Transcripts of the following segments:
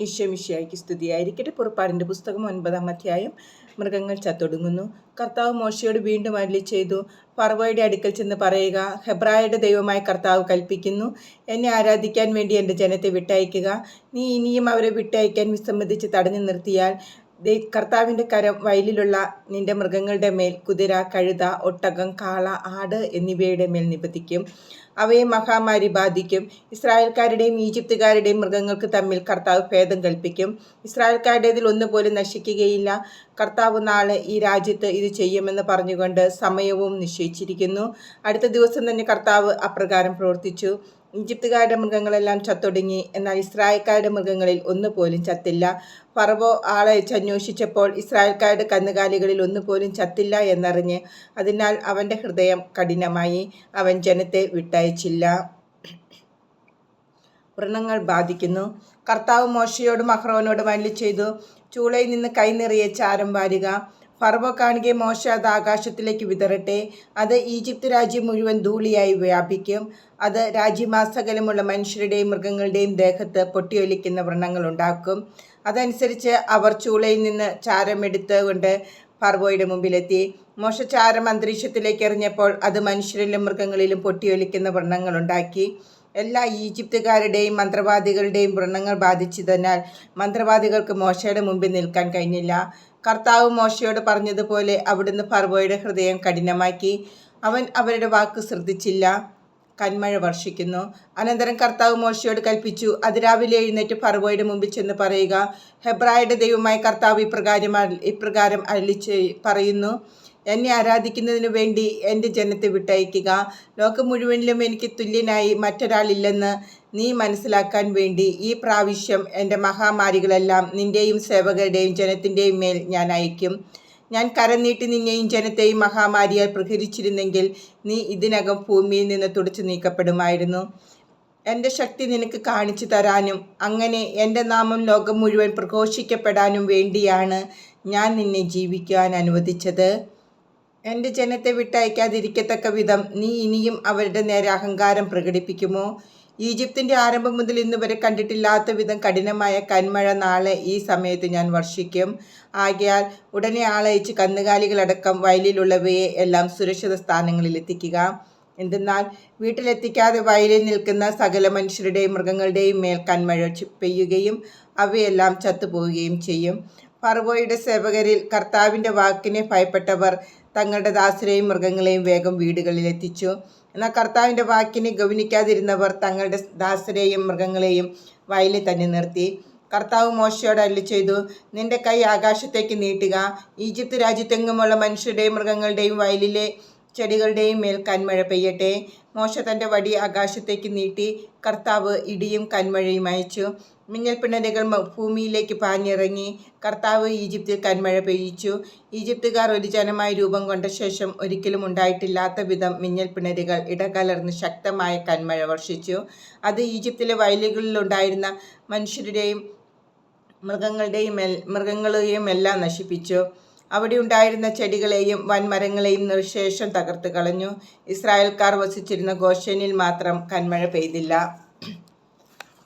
ഈശ്വമിഷയായിക്ക് സ്തുതിയായിരിക്കട്ടെ. പുറപ്പാടിന്റെ പുസ്തകം ഒൻപതാം അധ്യായം. മൃഗങ്ങൾ ചത്തൊടുങ്ങുന്നു. കർത്താവ് മോശയോട് വീണ്ടും അരളി ചെയ്തു. പർവയുടെ അടുക്കൽ ചെന്ന് പറയുക ഹെബ്രായയുടെ ദൈവമായ കർത്താവ് കൽപ്പിക്കുന്നു. എന്നെ ആരാധിക്കാൻ വേണ്ടി എന്റെ ജനത്തെ വിട്ടയക്കുക. നീ ഇനിയും അവരെ വിട്ടയക്കാൻ വിസമ്മതിച്ച് തടഞ്ഞു നിർത്തിയാൽ കർത്താവിന്റെ കരം വയലിലുള്ള നിന്റെ മൃഗങ്ങളുടെ മേൽ കുതിര കഴുത ഒട്ടകം കാള ആട് എന്നിവയുടെ മേൽ നിബന്ധിക്കും. അവയെ മഹാമാരി ബാധിക്കും. ഇസ്രായേൽക്കാരുടെയും ഈജിപ്തുകാരുടെയും മൃഗങ്ങൾക്ക് തമ്മിൽ കർത്താവ് ഭേദം കൽപ്പിക്കും. ഇസ്രായേൽക്കാരുടേതിൽ ഒന്നുപോലും നശിക്കുകയില്ല. കർത്താവ് നാളെ ഈ രാജ്യത്ത് ഇത് ചെയ്യുമെന്ന് പറഞ്ഞുകൊണ്ട് സമയവും നിശ്ചയിച്ചിരിക്കുന്നു. അടുത്ത ദിവസം തന്നെ കർത്താവ് അപ്രകാരം പ്രവർത്തിച്ചു. ഈജിപ്തുകാരുടെ മൃഗങ്ങളെല്ലാം ചത്തൊടുങ്ങി. എന്നാൽ ഇസ്രായേൽക്കാരുടെ മൃഗങ്ങളിൽ ഒന്നുപോലും ചത്തില്ല. ഫറവോ ആളെ അന്വേഷിച്ചപ്പോൾ ഇസ്രായേൽക്കാരുടെ കന്നുകാലികളിൽ ഒന്നുപോലും ചത്തില്ല എന്നറിഞ്ഞ് അതിനാൽ അവന്റെ ഹൃദയം കഠിനമായി. അവൻ ജനത്തെ വിട്ടയച്ചില്ല. വ്രണങ്ങൾ ബാധിക്കുന്നു. കർത്താവ് മോശയോടും അഹ്റോനോടും അല്ലി ചെയ്തു. ചൂളയിൽ നിന്ന് കൈനിറിയ ചാരം വാരുക. ഫർവോ കാണുകയും മോശ അത് ആകാശത്തിലേക്ക് വിതറട്ടെ. അത് ഈജിപ്ത് രാജ്യം മുഴുവൻ ധൂളിയായി വ്യാപിക്കും. അത് രാജ്യമാസകലമുള്ള മനുഷ്യരുടെയും മൃഗങ്ങളുടെയും ദേഹത്ത് പൊട്ടിയൊലിക്കുന്ന വ്രണങ്ങൾ ഉണ്ടാക്കും അതനുസരിച്ച് അവർ ചൂളയിൽ നിന്ന് ചാരമെടുത്തുകൊണ്ട് ഫർവോയുടെ മുമ്പിലെത്തി. മോശചാരം അന്തരീക്ഷത്തിലേക്ക് എറിഞ്ഞപ്പോൾ അത് മനുഷ്യരിലും മൃഗങ്ങളിലും പൊട്ടിയൊലിക്കുന്ന വ്രണങ്ങൾ ഉണ്ടാക്കി എല്ലാ ഈജിപ്തുകാരുടെയും മന്ത്രവാദികളുടെയും വ്രണങ്ങൾ ബാധിച്ചതിനാൽ മന്ത്രവാദികൾക്ക് മോശയുടെ മുമ്പിൽ നിൽക്കാൻ കഴിഞ്ഞില്ല. കർത്താവ് മോശയോട് പറഞ്ഞതുപോലെ അവിടുന്ന് ഫർവോയുടെ ഹൃദയം കഠിനമാക്കി. അവൻ അവരുടെ വാക്ക് ശ്രദ്ധിച്ചില്ല. കന്മഴ വർഷിക്കുന്നു. അനന്തരം കർത്താവ് മോശയോട് കൽപ്പിച്ചു അതിരാവിലെ എഴുന്നേറ്റ് ഫർവോയുടെ മുമ്പിൽ ചെന്ന് പറയുക. ഹെബ്രായുടെ ദൈവമായ കർത്താവ് ഇപ്രകാരം ഇപ്രകാരം അരളിച്ച് പറയുന്നു. എന്നെ ആരാധിക്കുന്നതിനു വേണ്ടി എന്റെ ജനത്തെ വിട്ടയക്കുക. ലോകം മുഴുവനിലും എനിക്ക് തുല്യനായി മറ്റൊരാളില്ലെന്ന് നീ മനസ്സിലാക്കാൻ വേണ്ടി ഈ പ്രാവശ്യം എന്റെ മഹാമാരികളെല്ലാം നിന്റെയും സേവകരുടെയും ജനത്തിന്റെയും മേൽ ഞാൻ അയക്കും. ഞാൻ കരനീട്ടി നിന്നെയും ജനത്തെയും മഹാമാരിയാൽ പ്രഹരിച്ചിരുന്നെങ്കിൽ നീ ഇതിനകം ഭൂമിയിൽ നിന്ന് തുടച്ചു നീക്കപ്പെടുമായിരുന്നു. എന്റെ ശക്തി നിനക്ക് കാണിച്ചു തരാനും അങ്ങനെ എന്റെ നാമം ലോകം മുഴുവൻ പ്രഘോഷിക്കപ്പെടാനും വേണ്ടിയാണ് ഞാൻ നിന്നെ ജീവിക്കാൻ അനുവദിച്ചത്. എന്റെ ജനത്തെ വിട്ടയക്കാതിരിക്കത്തക്ക വിധം നീ ഇനിയും അവരുടെ നേരെ അഹങ്കാരം പ്രകടിപ്പിക്കുമോ? ഈജിപ്തിന്റെ ആരംഭം മുതൽ ഇന്ന് വരെ കണ്ടിട്ടില്ലാത്ത വിധം കഠിനമായ കന്മഴ നാളെ ഈ സമയത്ത് ഞാൻ വർഷിക്കും. ആകയാൽ ഉടനെ ആളയച്ച് കന്നുകാലികളടക്കം വയലിലുള്ളവയെ എല്ലാം സുരക്ഷിത സ്ഥാനങ്ങളിൽ എത്തിക്കുക. എന്തെന്നാൽ വീട്ടിലെത്തിക്കാതെ വയലിൽ നിൽക്കുന്ന സകല മനുഷ്യരുടെയും മൃഗങ്ങളുടെയും മേൽ കന്മഴ പെയ്യുകയും അവയെല്ലാം ചത്തുപോവുകയും ചെയ്യും. ഫർവോയുടെ സേവകരിൽ കർത്താവിന്റെ വാക്കിനെ ഭയപ്പെട്ടവർ തങ്ങളുടെ ദാസരെയും മൃഗങ്ങളെയും വേഗം വീടുകളിൽ എത്തിച്ചു എന്നാൽ കർത്താവിന്റെ വാക്കിനെ ഗവനിക്കാതിരുന്നവർ തങ്ങളുടെ ദാസരെയും മൃഗങ്ങളെയും വയലിൽ തന്നെ നിർത്തി. കർത്താവ് മോശയോട് അല്ലി ചെയ്തു നിന്റെ കൈ ആകാശത്തേക്ക് നീട്ടുക. ഈജിപ്ത് രാജ്യത്തെങ്ങുമുള്ള മനുഷ്യരുടെയും മൃഗങ്ങളുടെയും വയലിലെ ചെടികളുടെയും മേൽ കന്മഴ പെയ്യട്ടെ. മോശ തന്റെ വടി ആകാശത്തേക്ക് നീട്ടി കർത്താവ് ഇടിയും കന്മഴയും അയച്ചു. മിന്നൽപ്പിണരുകൾ ഭൂമിയിലേക്ക് പാഞ്ഞിറങ്ങി കർത്താവ് ഈജിപ്തിൽ കന്മഴ പെയ്യിച്ചു. ഈജിപ്തുകാർ ഒരു ജനമായി രൂപം കൊണ്ട ശേഷം ഒരിക്കലും ഉണ്ടായിട്ടില്ലാത്ത വിധം മിന്നൽപ്പിണരുകൾ ഇടകലർന്ന് ശക്തമായ കന്മഴ വർഷിച്ചു. അത് ഈജിപ്തിലെ വയലുകളിലുണ്ടായിരുന്ന മനുഷ്യരുടെയും മൃഗങ്ങളുടെയും മൃഗങ്ങളെയും എല്ലാം നശിപ്പിച്ചു. അവിടെ ഉണ്ടായിരുന്ന ചെടികളെയും വൻമരങ്ങളെയും നിർശേഷം തകർത്ത് കളഞ്ഞു. ഇസ്രായേൽക്കാർ വസിച്ചിരുന്ന ഗോഷനിൽ മാത്രം കന്മഴ പെയ്തില്ല.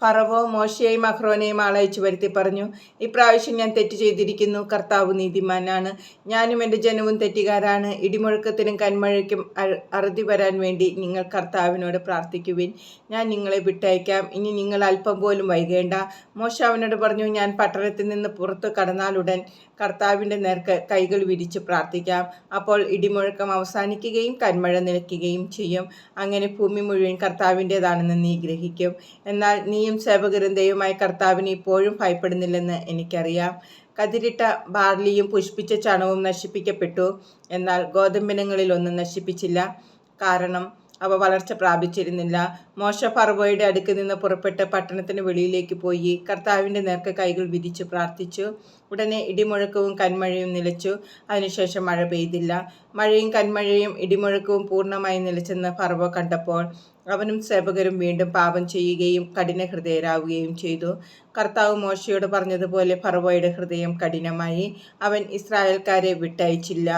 പറവോ മോശയെയും അഹ്റോനെയും ആളയച്ചു വരുത്തി പറഞ്ഞു ഇപ്രാവശ്യം ഞാൻ തെറ്റ് ചെയ്തിരിക്കുന്നു. കർത്താവ് നീതിമാനാണ്. ഞാനും എന്റെ ജനവും തെറ്റുകാരാണ്. ഇടിമുഴക്കത്തിനും കന്മഴയ്ക്കും അറുതി വരാൻ വേണ്ടി നിങ്ങൾ കർത്താവിനോട് പ്രാർത്ഥിക്കുവിൻ. ഞാൻ നിങ്ങളെ വിട്ടയക്കാം. ഇനി നിങ്ങൾ അല്പം പോലും വൈകേണ്ട. മോശ അവനോട് പറഞ്ഞു ഞാൻ പട്ടണത്തിൽ നിന്ന് പുറത്തു കടന്നാലുടൻ കർത്താവിന്റെ നേർക്ക് കൈകൾ വിരിച്ച് പ്രാർത്ഥിക്കാം. അപ്പോൾ ഇടിമുഴക്കം അവസാനിക്കുകയും കന്മഴ നിൽക്കുകയും ചെയ്യും. അങ്ങനെ ഭൂമി മുഴുവൻ കർത്താവിന്റെതാണെന്ന് നീ ഗ്രഹിക്കും. എന്നാൽ നീയും സേവകരും ദൈവമായ കർത്താവിന് ഇപ്പോഴും ഭയപ്പെടുന്നില്ലെന്ന് എനിക്കറിയാം. കതിരിട്ട ബാർലിയും പുഷ്പിച്ച ചണവും നശിപ്പിക്കപ്പെട്ടു. എന്നാൽ ഗോതമ്പിനങ്ങളിലൊന്നും നശിപ്പിച്ചില്ല. കാരണം അവ വളർച്ച പ്രാപിച്ചിരുന്നില്ല. മോശ ഫർവോയുടെ അടുക്ക് നിന്ന് പുറപ്പെട്ട് പട്ടണത്തിന് വെളിയിലേക്ക് പോയി കർത്താവിന്റെ നേർക്ക് കൈകൾ വിരിച്ചു പ്രാർത്ഥിച്ചു. ഉടനെ ഇടിമുഴക്കവും കന്മഴയും നിലച്ചു. അതിനുശേഷം മഴ പെയ്തില്ല. മഴയും കന്മഴയും ഇടിമുഴക്കവും പൂർണമായി നിലച്ചെന്ന് ഫർവോ കണ്ടപ്പോൾ അവനും സേവകരും വീണ്ടും പാപം ചെയ്യുകയും കഠിന ഹൃദയരാവുകയും ചെയ്തു. കർത്താവ് മോശയോട് പറഞ്ഞതുപോലെ ഫർവോയുടെ ഹൃദയം കഠിനമായി. അവൻ ഇസ്രായേൽക്കാരെ വിട്ടയച്ചില്ല.